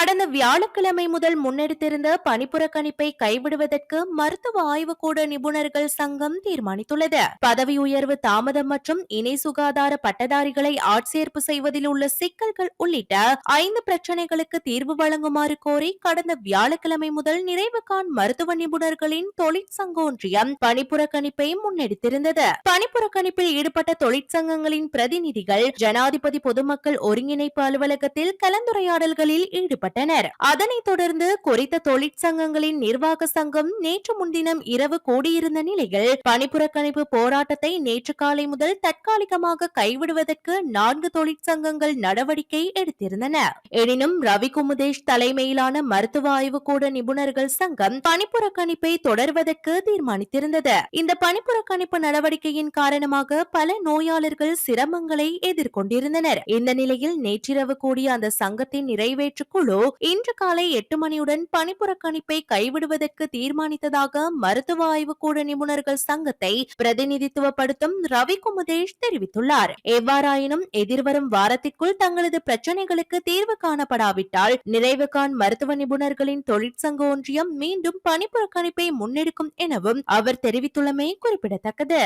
கடந்த வியாழக்கிழமை முதல் முன்னெடுத்திருந்த பணிப்புறக்கணிப்பை கைவிடுவதற்கு மருத்துவ ஆய்வுக்கூட நிபுணர்கள் சங்கம் தீர்மானித்துள்ளது. பதவி உயர்வு தாமதம் மற்றும் இணை சுகாதார பட்டதாரிகளை ஆட்சேர்ப்பு செய்வதில் உள்ள சிக்கல்கள் உள்ளிட்ட ஐந்து பிரச்சனைகளுக்கு தீர்வு வழங்குமாறு கோரி கடந்த வியாழக்கிழமை முதல் நிறைவு காண் மருத்துவ நிபுணர்களின் தொழிற்சங்க ஒன்றியம் பணிப்புறக்கணிப்பை முன்னெடுத்திருந்தது. பணிப்புறக்கணிப்பில் ஈடுபட்ட தொழிற்சங்கங்களின் பிரதிநிதிகள் ஜனாதிபதி பொதுமக்கள் ஒருங்கிணைப்பு அலுவலகத்தில் கலந்துரையாடல்களில் ஈடுபட்டனர். அதனைத் தொடர்ந்து குறித்த தொழிற்சங்கங்களின் நிர்வாக சங்கம் நேற்று முன்தினம் இரவு கூடியிருந்த நிலையில் பணிப்புறக்கணிப்பு போராட்டத்தை நேற்று காலை முதல் தற்காலிகமாக கைவிடுவதற்கு நான்கு தொழிற்சங்கங்கள் நடவடிக்கை எடுத்திருந்தன. எனினும் ரவி குமுதேஷ் தலைமையிலான மருத்துவ ஆய்வுக்கூட நிபுணர்கள் சங்கம் பணிப்புறக்கணிப்பை தொடர்வதற்கு தீர்மானித்திருந்தது. இந்த பணிப்புறக்கணிப்பு நடவடிக்கையின் காரணமாக பல நோயாளர்கள் சிரமங்களை எதிர்கொண்டிருந்தனர். இந்த நிலையில் நேற்றிரவு கூடிய அந்த சங்கத்தின் நிறைவேற்று குழு இன்று காலை எட்டு மணியுடன் பணிப்புறக்கணிப்பை கைவிடுவதற்கு தீர்மானித்ததாக மருத்துவ ஆய்வுக்கூட நிபுணர்கள் சங்கத்தை பிரதிநிதித்துவப்படுத்தும் ரவி குமுதேஷ் தெரிவித்துள்ளார். எவ்வாறாயினும் எதிர்வரும் வாரத்திற்குள் தங்களது பிரச்சனைகளுக்கு தீர்வு காணப்படாவிட்டால் நிறைவுகான் மருத்துவ நிபுணர்களின் தொழிற்சங்க ஒன்றியம் மீண்டும் பணிப்புறக்கணிப்பை முன்னெடுக்கும் எனவும் அவர் தெரிவித்துள்ளமை குறிப்பிடத்தக்கது.